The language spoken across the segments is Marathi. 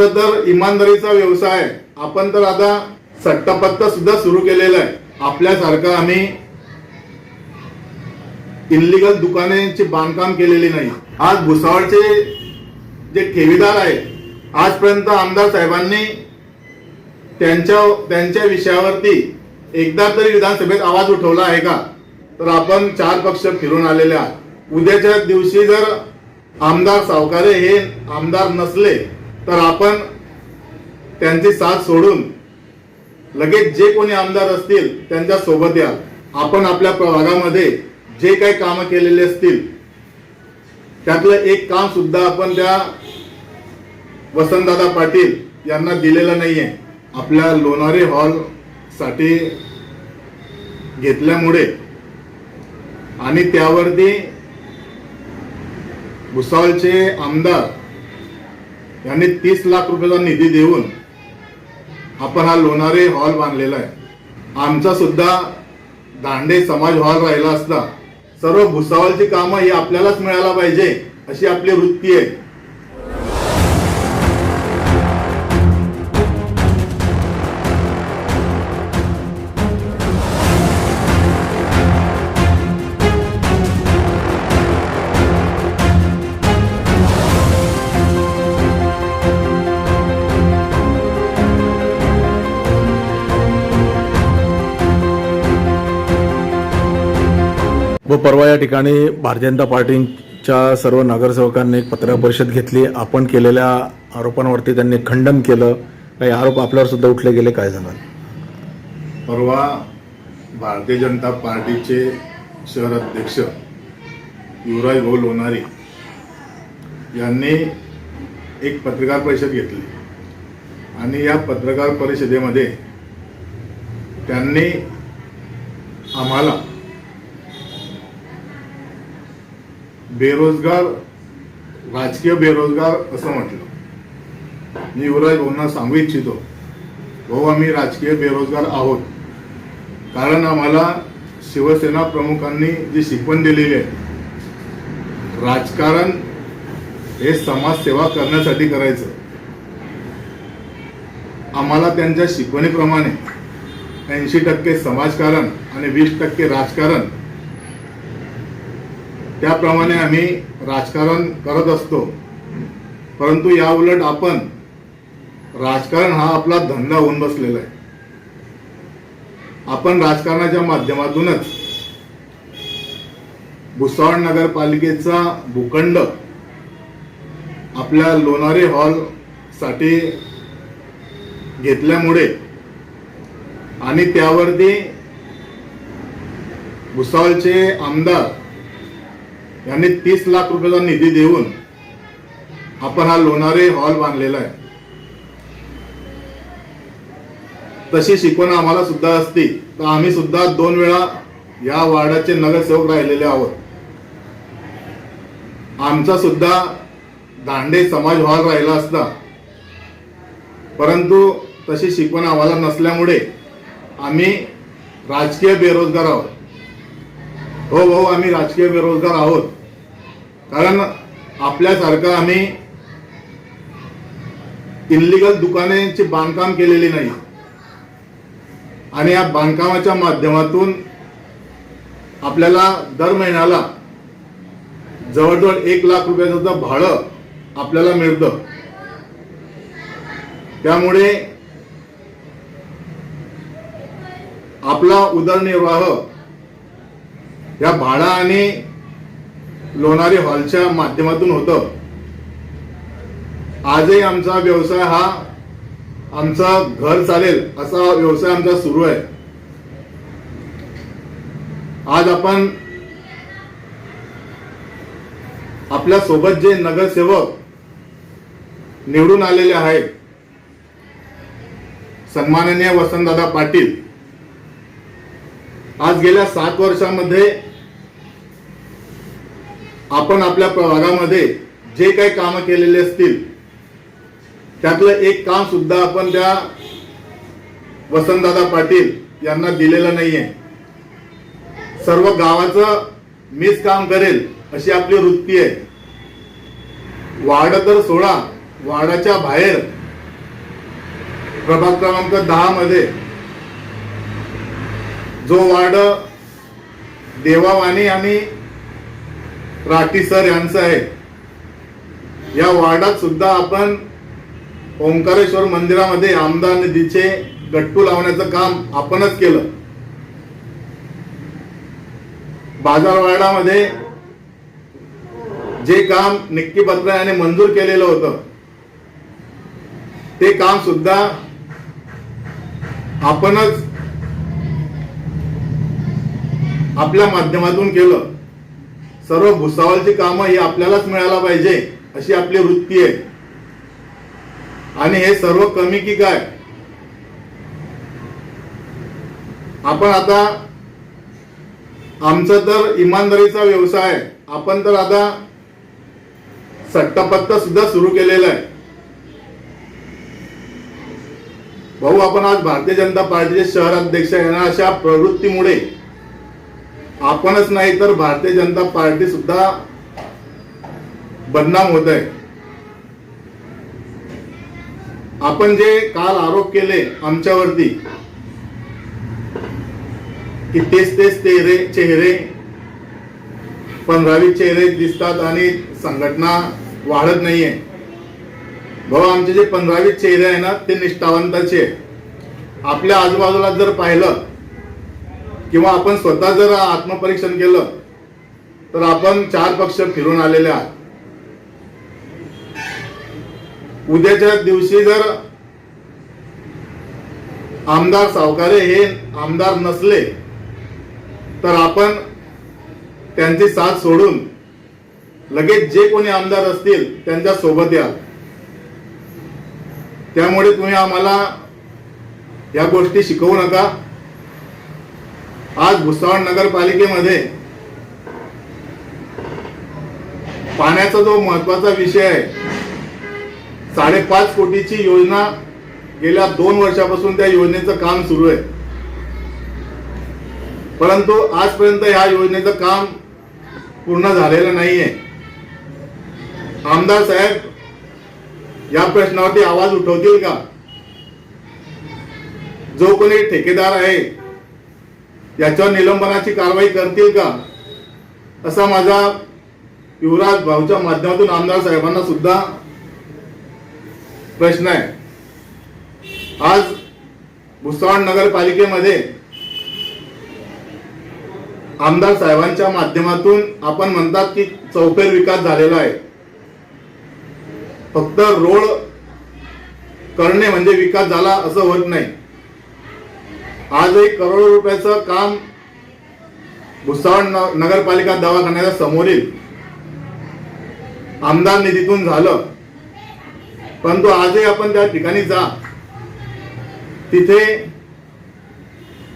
तुमचं तर इमानदारीचा व्यवसाय आहे. आपण तर आता सट्टापत्ता सुद्धा सुरू केलेला आहे. आपल्यासारखं आम्ही इलिगल दुकानांची बांधकाम केलेली नाही. आज भुसावळचे जे ठेवीदार आहेत आजपर्यंत आमदार साहेबांनी त्यांच्या त्यांच्या विषयावरती एकदा तरी विधानसभेत आवाज उठवला आहे का? तर आपण चार पक्ष फिरून आलेले आहात. उद्याच्या दिवशी जर आमदार सावकारे हे आमदार नसले तर आपण त्यांची साथ सोडून लगेच जे कोणी आमदार असतील त्यांच्यासोबत या. आपण आपल्या भागामध्ये जे काही कामं केलेले असतील त्यातलं एक काम सुद्धा आपण त्या वसंतदादा पाटील यांना दिलेलं नाहीये. आपल्या लोणारे हॉलसाठी घेतल्यामुळे आणि त्यावरती भुसावळचे आमदार यांनी तीस लाख रुपयाचा निधी देऊन आपण हा लोणारे हॉल बांधलेला आहे. आमचा सुद्धा दांडे समाज हॉल राहिला असता सर्व भुसावळची कामं ही आपल्यालाच मिळायला पाहिजे अशी आपली वृत्ती आहे. परवा या ठिकाणी भारतीय जनता पार्टीच्या सर्व नगरसेवकांनी एक पत्रकार परिषद घेतली. आपण केलेल्या आरोपांवरती त्यांनी खंडन केलं. काही आरोप आपल्यावर सुद्धा उठले गेले काय सांगाल? परवा भारतीय जनता पार्टीचे शहर अध्यक्ष युवराज भाऊ लोणारी यांनी एक पत्रकार परिषद घेतली. आणि या पत्रकार परिषदेमध्ये त्यांनी आम्हाला बेरोजगार राजकीय बेरोजगार असं म्हटलं. मी युवराज भाऊंना सांगू इच्छितो भाऊ आम्ही राजकीय बेरोजगार आहोत. कारण आम्हाला शिवसेना प्रमुखांनी जी शिकवण दिलेली आहे राजकारण हे समाजसेवा करण्यासाठी करायचं. आम्हाला त्यांच्या शिकवणीप्रमाणे ऐंशी टक्के समाजकारण आणि वीस टक्के राजकारण त्याप्रमाणे आम्ही राजकारण करत असतो. परंतु या उलट आपण राजकारण हा आपला धंदा होऊन बसलेला आहे. आपण राजकारणाच्या माध्यमातूनच भुसावळ नगरपालिकेचा भूखंड आपल्या लोणारे हॉलसाठी घेतल्यामुळे आणि त्यावरती भुसावळचे आमदार यांनी तीस लाख रुपयाचा निधी देऊन आपण हा लोणारे हॉल बांधलेला आहे. तशी शिकवण आम्हाला सुद्धा असती तर आम्ही सुद्धा दोन वेळा या वार्डाचे नगरसेवक राहिलेले आहोत. आमचा सुद्धा दांडे समाज हॉल राहिला असता परंतु तशी शिकवण आम्हाला नसल्यामुळे आम्ही राजकीय बेरोजगार आहोत. हो भाऊ आम्ही राजकीय बेरोजगार आहोत. कारण आपल्यासारखं आम्ही इलिगल दुकानांची बांधकाम केलेली नाही. आणि या बांधकामाच्या माध्यमातून आपल्याला दर महिन्याला जवळजवळ एक लाख रुपयाचं भाडं आपल्याला मिळतं. त्यामुळे आपला उदरनिर्वाह या भाडा आणि लोणारी हॉलच्या माध्यमातून होतं. आजही आमचा व्यवसाय हा आमचा घर चालेल असा व्यवसाय आमचा सुरू आहे. आज आपण आपल्यासोबत जे नगरसेवक निवडून आलेले आहेत सन्माननीय वसंतदादा पाटील आज गेल्या सात वर्षामध्ये आपण आपल्या भागामध्ये जे काही कामं केलेले असतील त्यातलं एक काम सुद्धा आपण त्या वसंतदादा पाटील यांना दिलेलं नाहीये. सर्व गावाचं मीच काम करेल अशी आपली वृत्ती आहे. वार्ड तर सोळा वार्डाच्या बाहेर. प्रभाग क्रमांक दहा मध्ये. जो वार्ड देवावाणी आणि राठी सर यांचं आहे. या वार्डात सुद्धा आपण ओंकारेश्वर मंदिरामध्ये आमदार निधीचे गट्टू लावण्याचं काम आपणच केलं. बाजारवाडामध्ये जे काम निक्की बत्रा याने मंजूर केलेलं होतं ते काम सुद्धा आपणच आपल्या माध्यमातून केलं. सर्व भुसावळची कामं ही आपल्यालाच मिळायला पाहिजे अशी आपली वृत्ती आहे. आणि हे सर्व कमी की काय? आपण आता आमचा तर इमानदारीचा व्यवसाय आहे. आपण तर आता सट्टापत्ता सुद्धा सुरू केलेला आहे. भाऊ आपण आज भारतीय जनता पार्टीचे शहर अध्यक्ष येणार अशा प्रवृत्तीमुळे आपणच नाही तर भारतीय जनता पार्टी सुद्धा बदनाम होत आहे आपण जे काल आरोप केले आमच्यावरती की तेच तेच तेरे चेहरे पंधरावी चेहरे दिसतात आणि संघटना वाढत नाहीये भाऊ आमचे जे पंधरावी चेहरे आहे ना ते निष्ठावंताचे आहे. आपल्या आजूबाजूला जर पाहिलं किंवा आपण स्वतः जर आत्मपरीक्षण केलं तर आपण चार पक्ष फिरून आलेले आहात. उद्याच्या दिवशी जर आमदार सावकारे हे आमदार नसले तर आपण त्यांची साथ सोडून लगेच जे कोणी आमदार असतील त्यांच्यासोबत या. त्यामुळे तुम्ही आम्हाला या गोष्टी शिकवू नका. आज भुसावळ नगरपालिकेमध्ये पाण्याचा जो महत्त्वाचा विषय आहे साडेपाच कोटीची योजना गेल्या दोन वर्षापासून त्या योजनेचं काम सुरू आहे. परंतु आजपर्यंत ह्या योजनेचं काम पूर्ण झालेलं नाहीये. आमदार साहेब या प्रश्नावरती आवाज उठवतील का? जो कोणी ठेकेदार आहे याच्यावर निलंबनाची कारवाई करतील का? असा माझा युवराज भाऊच्या माध्यमातून आमदार साहेबांना सुद्धा प्रश्न आहे. आज भुसावळ नगरपालिकेमध्ये आमदार साहेबांच्या माध्यमातून आपण म्हणतात की चौफेर विकास झालेला आहे. फक्त रोड करणे म्हणजे विकास झाला असं होत नाही. आज एक करोड रुपयाचं काम भुसावळ नगरपालिका दवाखान्याच्या समोरील आमदार निधीतून झालं. परंतु आजही आपण त्या ठिकाणी जा. तिथे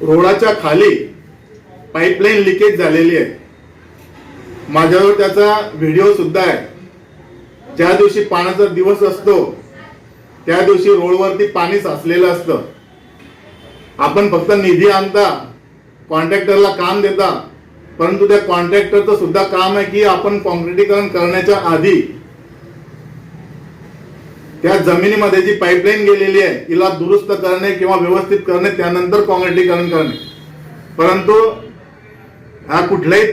रोडाच्या खाली पाईपलाईन लिकेज झालेली आहे. माझ्याजवळ त्याचा व्हिडिओ सुद्धा आहे. ज्या दिवशी पाण्याचा दिवस असतो त्या दिवशी रोडवरती पाणी साचलेलं असतं. आपण फक्त निधी आणता कॉन्ट्रॅक्टरला काम देता परंतु त्या कॉन्ट्रॅक्टरचं सुद्धा काम आहे की आपण कॉन्क्रिटीकरण करण्याच्या आधी त्या जमिनीमध्ये जी पाईपलाईन गेलेली आहे तिला दुरुस्त करणे किंवा व्यवस्थित करणे त्यानंतर कॉन्क्रिटीकरण करणे. परंतु ह्या कुठल्याही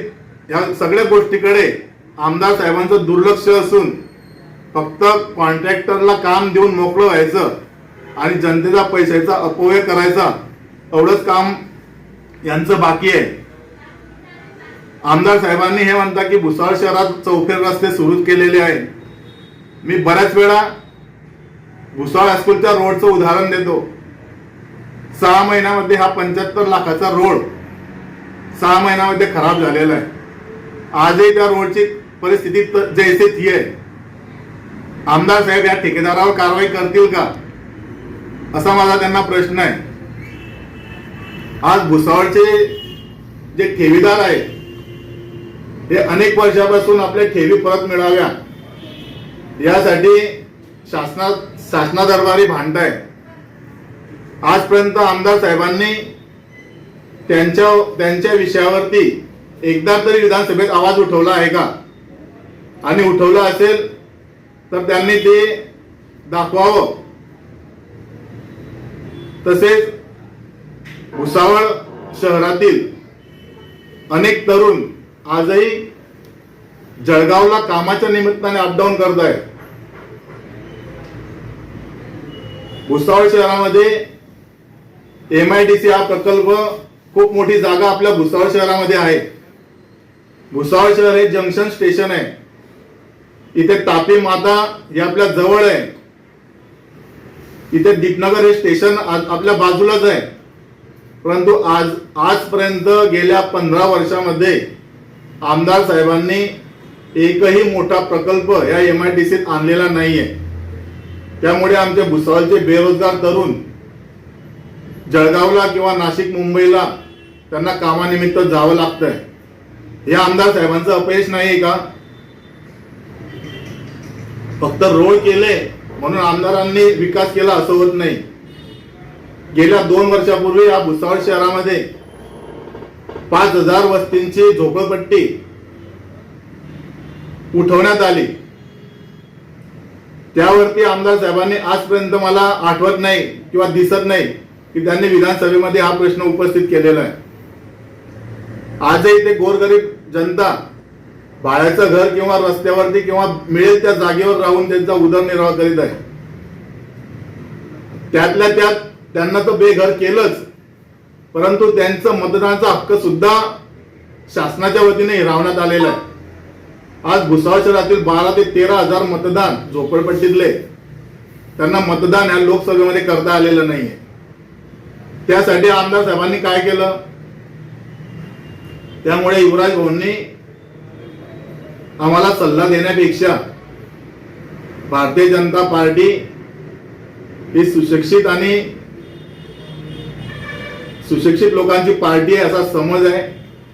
ह्या सगळ्या गोष्टीकडे आमदार साहेबांचं दुर्लक्ष असून फक्त कॉन्ट्रॅक्टरला काम देऊन मोकळं व्हायचं आणि जनतेचा पैशाचा अपव्यय करायचा एवढंच काम यांचं बाकी आहे. आमदार साहेबांनी हे म्हणता की भुसाळ शहरात चौफेर रस्ते सुरू केलेले आहेत. मी बऱ्याच वेळा भुसाळ हायस्कूलच्या रोडचं उदाहरण देतो. सहा महिन्यामध्ये हा पंच्याहत्तर लाखाचा रोड सहा महिन्यामध्ये खराब झालेला आहे. आजही त्या रोडची परिस्थिती जैसे थी आहे. आमदार साहेब या ठेकेदारावर कारवाई करतील का? असा माझा त्यांना प्रश्न आहे. आज भुसावळचे जे ठेवीदार आहेत हे अनेक वर्षापासून आपल्या ठेवी परत मिळाव्या यासाठी शासना शासनादरबारी आहे आजपर्यंत आमदार साहेबांनी त्यांच्या त्यांच्या विषयावरती एकदा तरी विधानसभेत आवाज उठवला आहे का? आणि उठवला असेल तर त्यांनी ते दाखवावं. तसेच भुसावळ शहरातील अनेक तरुण आजही जळगावला कामाच्या निमित्ताने अपडाऊन करत आहे भुसावळ शहरामध्ये एम आय डी सी हा प्रकल्प खूप मोठी जागा आपल्या भुसावळ शहरामध्ये आहे. भुसावळ शहर हे जंक्शन स्टेशन आहे. इथे तापी माता हे आपल्या जवळ आहे. इथे दीपनगर हे स्टेशन आपल्या बाजूलाच आहे. परंतु आज आजपर्यंत गेल्या पंधरा वर्षामध्ये आमदार साहेबांनी एकही मोठा प्रकल्प या एम आय डी सीत आणलेला नाहीये. त्यामुळे आमचे भुसावळचे बेरोजगार तरुण जळगावला किंवा नाशिक मुंबईला त्यांना कामानिमित्त जावं लागतंय. हे आमदार साहेबांचं अपयश नाही का? फक्त रोड केले म्हणून आमदारांनी विकास केला असं होत नाही. गेल्या दोन वर्षापूर्वी या भुसावळ शहरामध्ये पाच हजार वस्तींची झोपडपट्टी उठवण्यात आली. त्यावरती आमदार साहेबांनी आजपर्यंत मला आठवत नाही किंवा दिसत नाही की त्यांनी विधानसभेमध्ये हा प्रश्न उपस्थित केलेला आहे. आजही ते गोरगरीब जनता भाड्याचं घर किंवा रस्त्यावरती किंवा मिळेल त्या जागेवर राहून त्यांचा उदरनिर्वाह करीत आहे. त्यातल्या त्यात त्यांना तर बेघर केलंच. परंतु त्यांचं मतदानाचा हक्क सुद्धा शासनाच्या वतीने हिरावण्यात आलेला आहे. आज भुसावळ शहरातील बारा ते तेरा हजार मतदान झोपडपट्टीतले. त्यांना मतदान या लोकसभेमध्ये करता आलेलं नाहीये. त्यासाठी आमदार साहेबांनी काय केलं? त्यामुळे युवराज भाऊंनी आम्हाला सल्ला देण्यापेक्षा भारतीय जनता पार्टी ही सुशिक्षित आणि सुशिक्षित लोकांची पार्टी आहे असा समज आहे.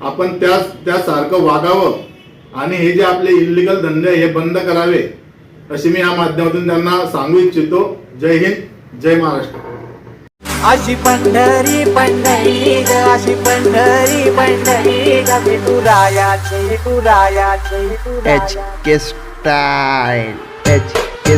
आपण त्या त्यासारखं वागावं आणि हे जे आपले इलिगल धंदे आहे, हे बंद करावे अशी मी या माध्यमातून त्यांना सांगू इच्छितो. जय हिंद जय महाराष्ट्र. अशी पंढरी पंढरी ग अशी पंढरी पंढरी ग विठुरायाचे विठुरायाचे H K style H K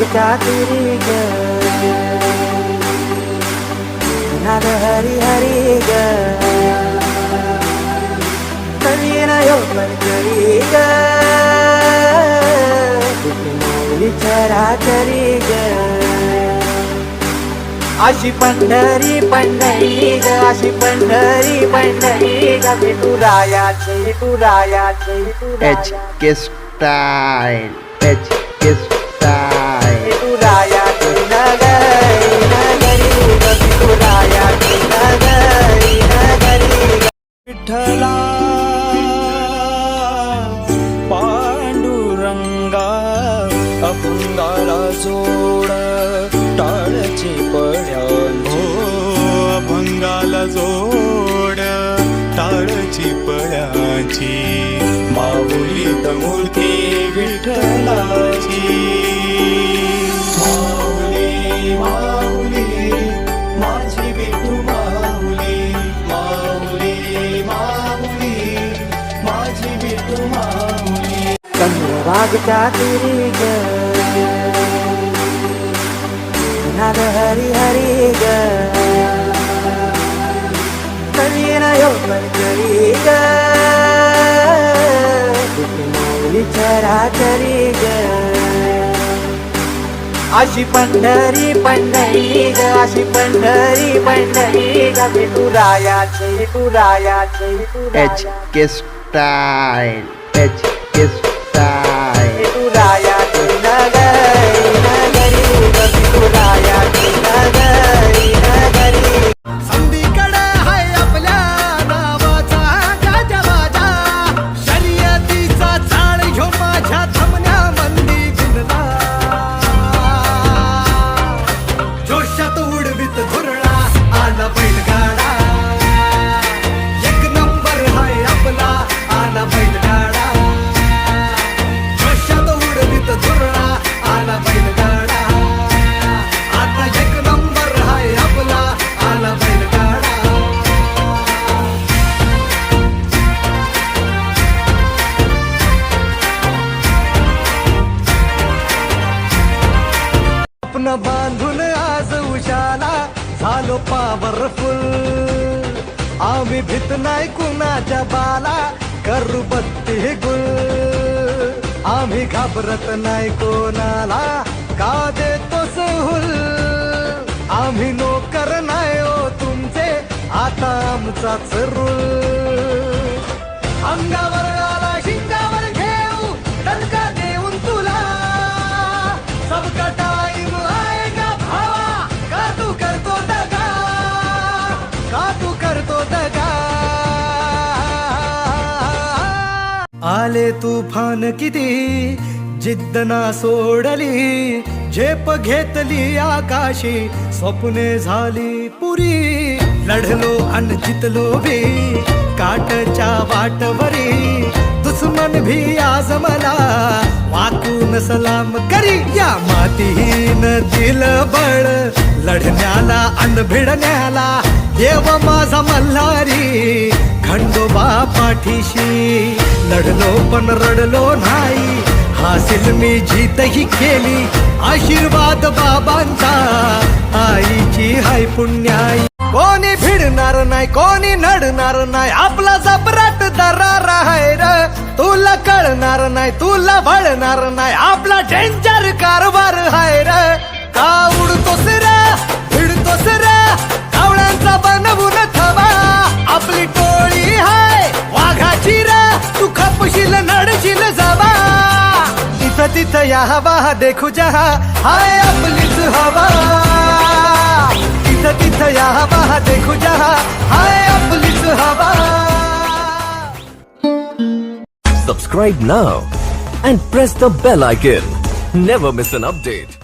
कन्नवागच्या तिरी ग नाद हरी हरी ग नवीन योगन करी ग चराचरी ग अशी पंढरी पंढरी ग अशी पंढरी पंढरी ग विठुरायाचे विठुरायाचे एच के स्टाईल एच चातुरी ग. नाग हरी हरी ग. करी यो पण करी ग. चराचरी ग. अशी पंढरी पंढरी ग अशी पंढरी पंढरी ग. विठुरायाची विठुरायाची H K style H K आता आमचाच रूल अंगावर आला शिंगावर घेऊ दणका देऊन तुला. सबका टाइम आएगा भावा? का तू करतो दगा? का तू करतो दगा? आले तुफान किती? जिद्द ना सोडली झेप घेतली आकाशी स्वप्ने झाली पुरी. लढलो अन जितलो भी काटच्या वाटवरी दुश्मन भी आज मला वाकून सलाम करी. या मातीहीन दिल बळ लढण्याला अन भिडण्याला देव माझा मल्हारी खंडोबा पाठीशी. लढलो पण रडलो नाही हासिल मी जीतही केली. आशीर्वाद बाबांचा आईची हाय पुण्याई. कोणी भिडणार नाही कोणी नडणार नाही आपला जबराट दरार आहे र. तुला कळणार नाही तुला भळणार नाही आपला डेंजर कारभार आहे र. का उडतोस रे भिडतोस रे कावळ्यांचा बनवून थवा आपली टोळी हाय वाघाची रे तू खपशील नडशील जावा. तिथं तिथं या हवा देखू जहा हाय आपलीच हवा. जिथं तिथं या हवा देखू जहा हाय आपलीच हवा Subscribe now and press the bell icon. Never miss an update.